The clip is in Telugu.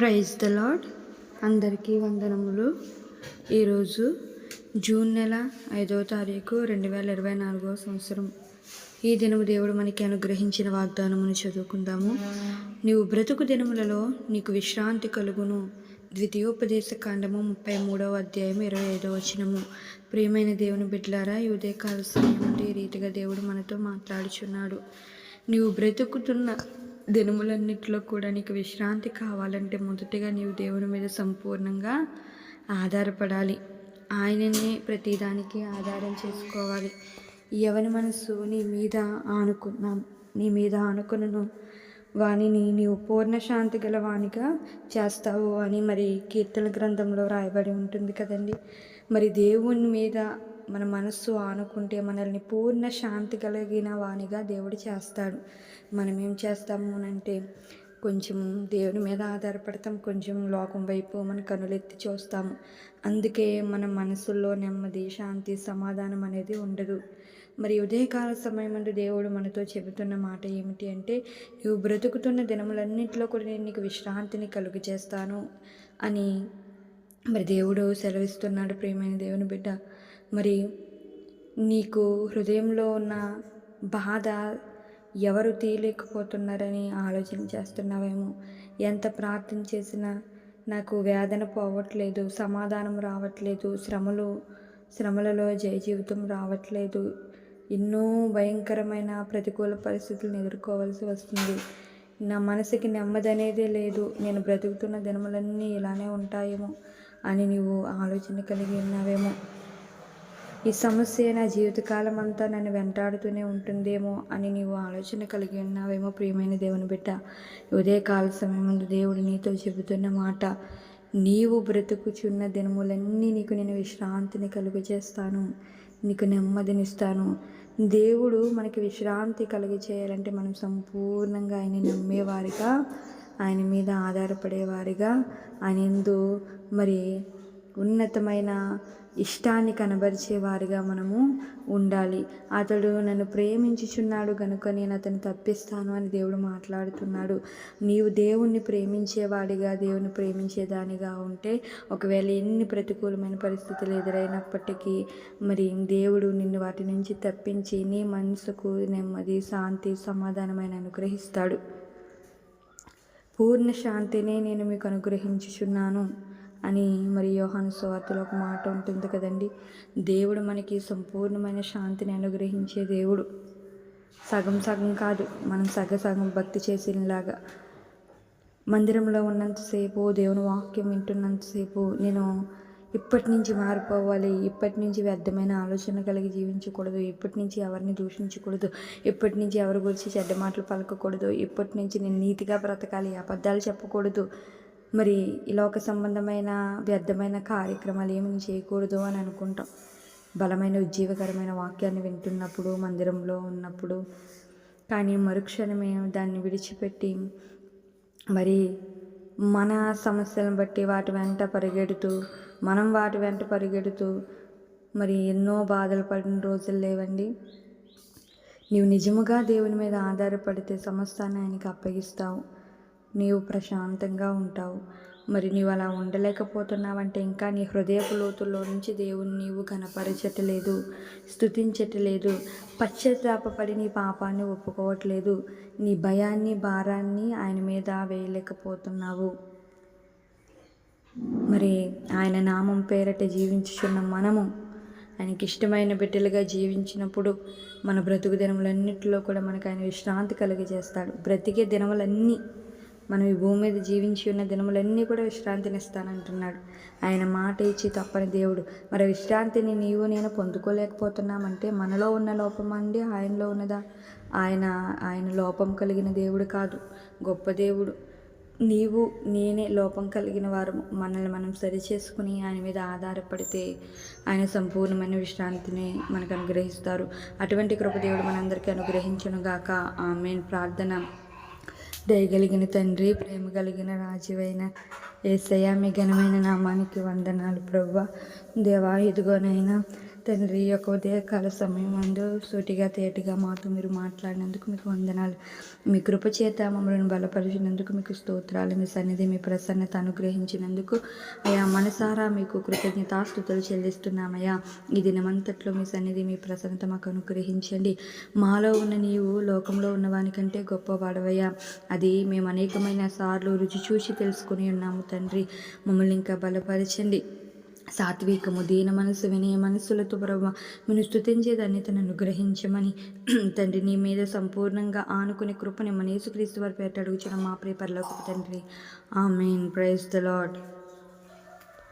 ప్రైజ్ ద లాడ్ అందరికీ వందనములు. ఈరోజు జూన్ నెల ఐదవ తారీఖు రెండు వేల ఇరవై నాలుగవ సంవత్సరం. ఈ దినము దేవుడు మనకి అనుగ్రహించిన వాగ్దానమును చదువుకుందాము. నీవు బ్రతుకు దినములలో నీకు విశ్రాంతి కలుగును. ద్వితీయోపదేశ కాండము ముప్పై మూడవ అధ్యాయం ఇరవై ఐదవ వచనము. ప్రియమైన దేవుని బిడ్డలారా ఈ ఉదయకాల సమయం నుండి ఈ రీతిగా దేవుడు మనతో మాట్లాడుచున్నాడు. నీవు బ్రతుకుతున్న దినములన్నిటిలో కూడా నీకు విశ్రాంతి కావాలంటే మొదటిగా నీవు దేవుని మీద సంపూర్ణంగా ఆధారపడాలి. ఆయననే ప్రతిదానికి ఆధారం చేసుకోవాలి. ఎవరి మనసు నీ మీద ఆనుకున్నాం. నీ మీద ఆనుకును వానిని నీవు పూర్ణ శాంతి గల వాణిగా చేస్తావు అని మరి కీర్తన గ్రంథంలో రాయబడి ఉంటుంది కదండి. మరి దేవుని మీద మన మనస్సు ఆనుకుంటే మనల్ని పూర్ణ శాంతి కలిగిన వానిగా దేవుడు చేస్తాడు. మనం ఏం చేస్తాము అంటే కొంచెం దేవుని మీద ఆధారపడతాం. కొంచెం లోకం వైపు మన కనులెత్తి చూస్తాము. అందుకే మన మనసుల్లో నెమ్మది శాంతి సమాధానం అనేది ఉండదు. మరి ఉదయకాల సమయం అంటూ దేవుడు మనతో చెబుతున్న మాట ఏమిటి అంటే నువ్వు బ్రతుకుతున్న దినములన్నింటిలో కూడా నేను నీకు విశ్రాంతిని కలుగు చేస్తాను అని మరి దేవుడు సెలవిస్తున్నాడు ప్రేమైన దేవుని బిడ్డ. మరి నీకు హృదయంలో ఉన్న బాధ ఎవరు తీయలేకపోతున్నారని ఆలోచన చేస్తున్నావేమో? ఎంత ప్రార్థన చేసినా నాకు వేదన పోవట్లేదు సమాధానం రావట్లేదు శ్రమలు శ్రమలలో జయ జీవితం రావట్లేదు. ఎన్నో భయంకరమైన ప్రతికూల పరిస్థితులను ఎదుర్కోవాల్సి వస్తుంది. నా మనసుకి నెమ్మది అనేదే లేదు. నేను బ్రతుకుతున్న దినములన్నీ ఇలానే ఉంటాయేమో అని నీవు ఆలోచన కలిగి ఉన్నావేమో? ఈ సమస్య నా జీవితకాలం అంతా నన్ను వెంటాడుతూనే ఉంటుందేమో అని నీవు ఆలోచన కలిగి ఉన్నావేమో ప్రియమైన దేవుని బిడ్డ. ఉదయకాల సమయం ముందు దేవుడు నీతో చెబుతున్న మాట నీవు బ్రతుకుచున్న దినములన్నీ నీకు నేను విశ్రాంతిని కలుగు చేస్తాను నీకు నెమ్మదినిస్తాను. దేవుడు మనకి విశ్రాంతి కలిగి చేయాలంటే మనం సంపూర్ణంగా ఆయన నమ్మేవారిగా ఆయన మీద ఆధారపడేవారిగా ఆయన ఎందు మరి ఉన్నతమైన ఇష్టాన్ని కనబరిచే వారిగా మనము ఉండాలి. అతడు నన్ను ప్రేమించుచున్నాడు కనుక నేను అతను తప్పిస్తాను అని దేవుడు మాట్లాడుతున్నాడు. నీవు దేవుణ్ణి ప్రేమించేవాడిగా దేవుని ప్రేమించేదానిగా ఉంటే ఒకవేళ ఎన్ని ప్రతికూలమైన పరిస్థితులు ఎదురైనప్పటికీ మరి దేవుడు నిన్ను వాటి నుంచి తప్పించి నీ మనసుకు నెమ్మది శాంతి సమాధానమైన అనుగ్రహిస్తాడు. పూర్ణ శాంతిని నేను మీకు అనుగ్రహించుచున్నాను. అని మరి యోహాను స్వార్థలో ఒక మాట ఉంటుంది కదండి. దేవుడు మనకి సంపూర్ణమైన శాంతిని అనుగ్రహించే దేవుడు. సగం సగం కాదు మనం సగ సగం భక్తి చేసినలాగా మందిరంలో ఉన్నంతసేపు దేవుని వాక్యం వింటున్నంతసేపు నేను ఇప్పటి నుంచి మారిపోవాలి ఇప్పటి నుంచి వ్యర్థమైన ఆలోచన కలిగి జీవించకూడదు ఇప్పటి నుంచి ఎవరిని దూషించకూడదు ఇప్పటి నుంచి ఎవరి గురించి చెడ్డ మాటలు పలకకూడదు ఇప్పటి నుంచి నేను నీతిగా బ్రతకాలి అబద్ధాలు చెప్పకూడదు. మరి ఈ లోక సంబంధమైన వ్యర్థమైన కార్యక్రమాలు ఏమి చేయకూడదు అని అనుకుంటాం. బలమైన ఉజ్జీవకరమైన వాక్యాన్ని వింటున్నప్పుడు మందిరంలో ఉన్నప్పుడు. కానీ మరుక్షణమే దాన్ని విడిచిపెట్టి మరి మన సమస్యలను బట్టి వాటి వెంట పరిగెడుతూ మనం వాటి వెంట పరిగెడుతూ మరి ఎన్నో బాధలు పడిన రోజులు లేవండి. నీవు నిజముగా దేవుని మీద ఆధారపడితే సమస్తాన్ని ఆయనకి అప్పగిస్తావు. నీవు ప్రశాంతంగా ఉంటావు. మరి నీవు అలా ఉండలేకపోతున్నావంటే ఇంకా నీ హృదయపు లోతుల్లో నుంచి దేవుని నీవు కనపరచట్లేదు స్థుతించట్లేదు పశ్చాత్తాపడి నీ పాపాన్ని ఒప్పుకోవట్లేదు నీ భయాన్ని భారాన్ని ఆయన మీద వేయలేకపోతున్నావు. మరి ఆయన నామం పేరట జీవించుచున్న మనము ఆయనకి ఇష్టమైన బిడ్డలుగా జీవించినప్పుడు మన బ్రతుకు దినములన్నింటిలో కూడా మనకు ఆయన విశ్రాంతి కలుగజేస్తాడు. బ్రతికే దినములన్నీ మనం ఈ భూమి మీద జీవించి ఉన్న దినములన్నీ కూడా విశ్రాంతినిస్తానంటున్నాడు. ఆయన మాట ఇచ్చి తప్పని దేవుడు మరి విశ్రాంతిని నీవు నేను పొందుకోలేకపోతున్నామంటే మనలో ఉన్న లోపం అండి? ఆయనలో ఉన్నదా? ఆయన ఆయన లోపం కలిగిన దేవుడు కాదు గొప్ప దేవుడు. నీవు నేనే లోపం కలిగిన వారు మనల్ని మనం సరిచేసుకుని ఆయన మీద ఆధారపడితే ఆయన సంపూర్ణమైన విశ్రాంతిని మనకు అనుగ్రహిస్తారు. అటువంటి కృపదేవుడు మనందరికీ అనుగ్రహించను గాక ఆమె ప్రార్థన. దయగలిగిన తండ్రి ప్రేమ కలిగిన రాజువైన ఏసయ్య మీ ఘనమైన నామానికి వందనాలు ప్రభు. దేవా ఇదిగోనైనా తండ్రి యొక్క ఉదయకాల సమయం అందు సూటిగా తేటిగా మాతో మీరు మాట్లాడినందుకు మీకు వందనాలు. మీ కృప చేత మమ్మల్ని బలపరిచినందుకు మీకు స్తోత్రాలు. మీ సన్నిధి మీ ప్రసన్నత అనుగ్రహించినందుకు అయా మనసారా మీకు కృతజ్ఞతాస్థుతులు చెల్లిస్తున్నామయ్యా. ఈ దినమంతట్లో మీ సన్నిధి మీ ప్రసన్నత మాకు అనుగ్రహించండి. మాలో ఉన్న నీవు లోకంలో ఉన్నవానికంటే గొప్పవాడవయ్యా. అది మేము అనేకమైన సార్లు రుచి చూసి తెలుసుకుని ఉన్నాము తండ్రి. మమ్మల్ని ఇంకా బలపరచండి. సాత్వికము దీన మనసు వినయ మనస్సులతో ప్రభు నేను స్థుతించేదాన్ని ధన్యతను అనుగ్రహించమని తండ్రి నీ మీద సంపూర్ణంగా ఆనుకునే కృపని మన యేసుక్రీస్తు వారి పేట అడుగుచిన మా ప్రియ పరలోకపు తండ్రి. Amen praise the lord